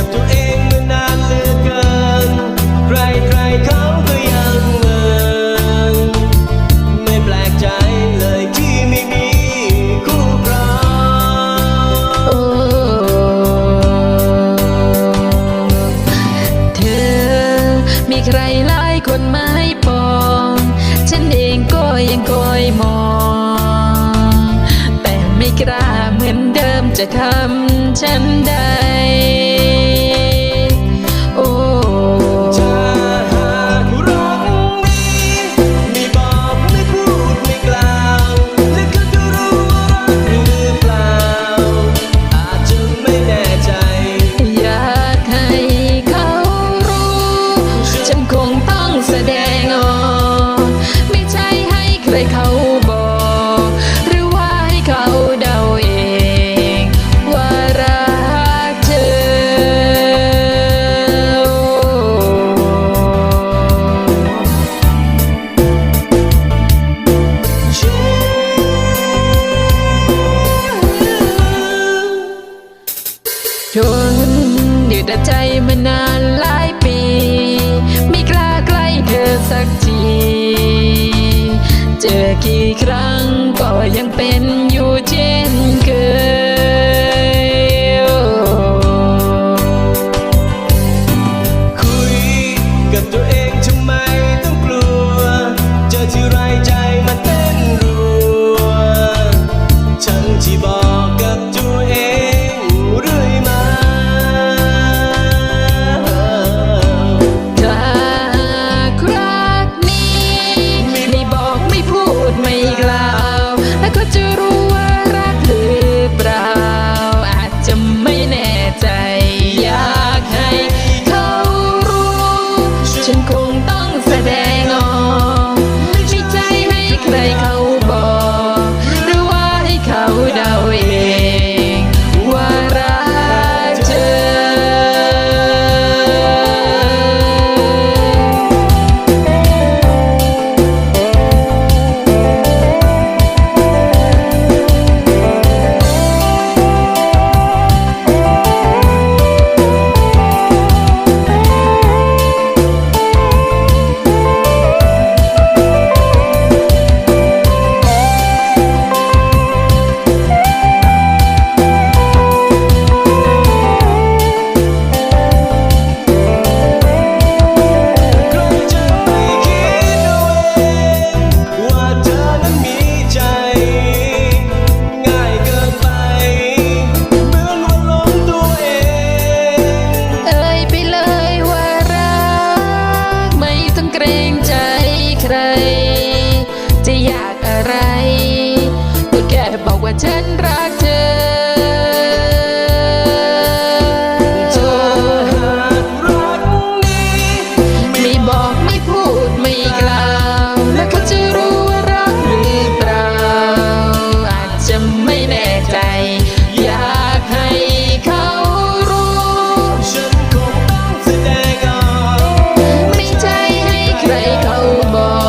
กับตัวเองมานานเหลือเกิน ใครใเขาก็ยังเมินไม่แปลกใจเลยที่ไม่มีคู่ครอเธอมีใครหลายคนมาปอง ฉันเองก็ยังคอยมอง แต่ไม่กล้าเหมือนเดิมจะทำฉันได้ ทนอยู่แต่ใจมานานหลายปี ไม่กล้าใกล้เธอสักที เจอกี่ครั้งก็ยังเป็นอยู่ Bye.